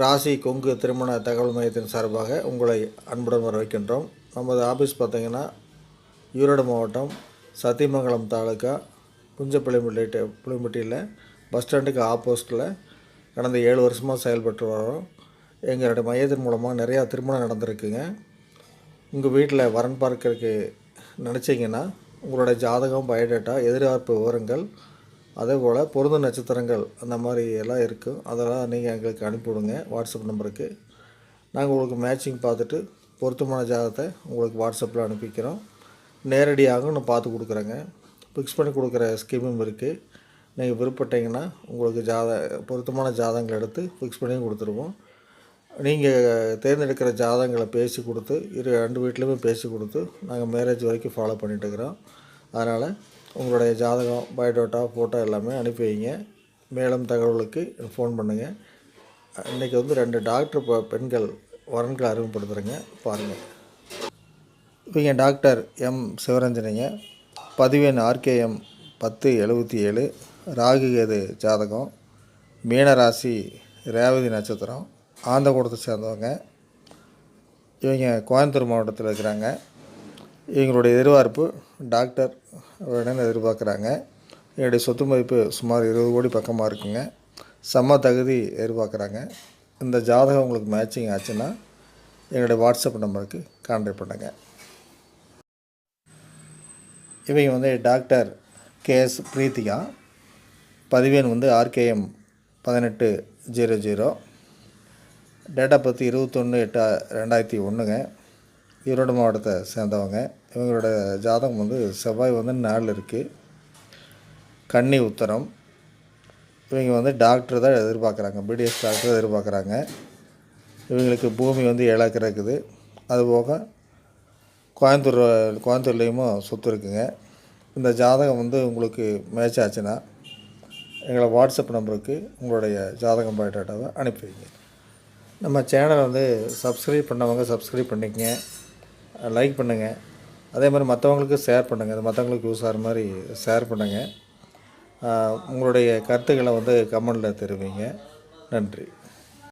ராசி கொங்கு திருமண தகவல் மையத்தின் சார்பாக உங்களை அன்புடன் வரவேற்கின்றோம். நமது ஆஃபீஸ் பார்த்திங்கன்னா ஈரோடு மாவட்டம் சத்தியமங்கலம் தாலுக்கா புஞ்சப்பிள்ளைம்பட்டி புளிம்பட்டியில் பஸ் ஸ்டாண்டுக்கு ஆப்போசிட்டில் கடந்த ஏழு வருஷமாக செயல்பட்டு வரோம். எங்களுடைய மையத்தின் மூலமாக நிறையா திருமணம் நடந்திருக்குங்க. உங்கள் வீட்டில் வரன் பார்க்கறதுக்கு நினச்சிங்கன்னா உங்களுடைய ஜாதகம் பயோடேட்டா எதிர்பார்ப்பு விவரங்கள் அதே போல் பொருந்த நட்சத்திரங்கள் அந்த மாதிரி எல்லாம் இருக்கும் அதெல்லாம் நீங்கள் எங்களுக்கு அனுப்பிவிடுங்க. வாட்ஸ்அப் நம்பருக்கு. நாங்கள் உங்களுக்கு மேட்சிங் பார்த்துட்டு பொருத்தமான ஜாதகத்தை உங்களுக்கு வாட்ஸ்அப்பில் அனுப்பிக்கிறோம். நேரடியாகவும் நான் பார்த்து கொடுக்குறேங்க. ஃபிக்ஸ் பண்ணி கொடுக்குற ஸ்கீமும் இருக்குது நீங்கள் விருப்பப்பட்டீங்கன்னா உங்களுக்கு ஜாத பொருத்தமான ஜாதகங்கள் எடுத்து ஃபிக்ஸ் பண்ணி கொடுத்துருவோம். நீங்கள் தேர்ந்தெடுக்கிற ஜாதகங்களை பேசி கொடுத்து இரு ரெண்டு வீட்லேயுமே பேசி கொடுத்து நாங்கள் மேரேஜ் வரைக்கும் ஃபாலோ பண்ணிகிட்டு இருக்கிறோம். அதனால் உங்களுடைய ஜாதகம் பயோடேட்டா ஃபோட்டோ எல்லாமே அனுப்பி வைங்க. மேலும் தகவலுக்கு ஃபோன் பண்ணுங்கள் இன்றைக்கி வந்து ரெண்டு டாக்டர் இப்போ பெண்கள் வரன்களை அறிமுகப்படுத்துகிறேங்க பாருங்கள் இவங்க டாக்டர் எம் சிவரஞ்சனிங்க. பதிவெண் ஆர்கேஎம் பத்து எழுபத்தி ஏழு. ராகுகேது ஜாதகம். மீனராசி ரேவதி நட்சத்திரம். ஆந்தகூடத்தை சேர்ந்தவங்க. இவங்க கோயம்புத்தூர் மாவட்டத்தில் இருக்கிறாங்க. இவங்களுடைய எதிர்பார்ப்பு டாக்டர் வேணும்னு எதிர்பார்க்குறாங்க. என்னுடைய சொத்து மதிப்பு சுமார் இருபது கோடி பக்கமாக இருக்குங்க. சம தகுதி எதிர்பார்க்குறாங்க. இந்த ஜாதகம் உங்களுக்கு மேட்சிங் ஆச்சுன்னா எங்களுடைய வாட்ஸ்அப் நம்பருக்கு கான்டாக்ட் பண்ணுங்கள் இவங்க வந்து டாக்டர் கேஎஸ் பிரீத்திகா. பதிவேன் வந்து ஆர்கேஎம் பதினெட்டு ஜீரோ ஜீரோ. டேட்டா பற்றி இருபத்தொன்று எட்டு ரெண்டாயிரத்தி ஒன்றுங்க. ஈரோடு மாவட்டத்தை சேர்ந்தவங்க. இவங்களோட ஜாதகம் வந்து செவ்வாய் வந்து நாள் இருக்குது கன்னி உத்தரம். இவங்க வந்து டாக்டர் தான் எதிர்பார்க்குறாங்க. பிடிஎஸ் டாக்டர் தான் எதிர்பார்க்குறாங்க. இவங்களுக்கு பூமி வந்து ஏழாக்கு இருக்குது அதுபோக கோயம்புத்தூர் கோயம்புத்தூர்லேயும் சொத்து இருக்குங்க. இந்த ஜாதகம் வந்து உங்களுக்கு மேட்ச் ஆச்சுன்னா எங்களை வாட்ஸ்அப் நம்பருக்கு உங்களுடைய ஜாதகம் பயோடேட்டாவை அனுப்பி வைங்க. நம்ம சேனலை வந்து சப்ஸ்கிரைப் பண்ணவங்க சப்ஸ்கிரைப் பண்ணிக்கங்க. லைக் பண்ணுங்கள் அதே மாதிரி மற்றவங்களுக்கு ஷேர் பண்ணுங்கள் அது மற்றவங்களுக்கு யூஸ் ஆகிற மாதிரி ஷேர் பண்ணுங்கள் உங்களுடைய கருத்துக்களை வந்து கமெண்டில் தெரிவிங்க. நன்றி.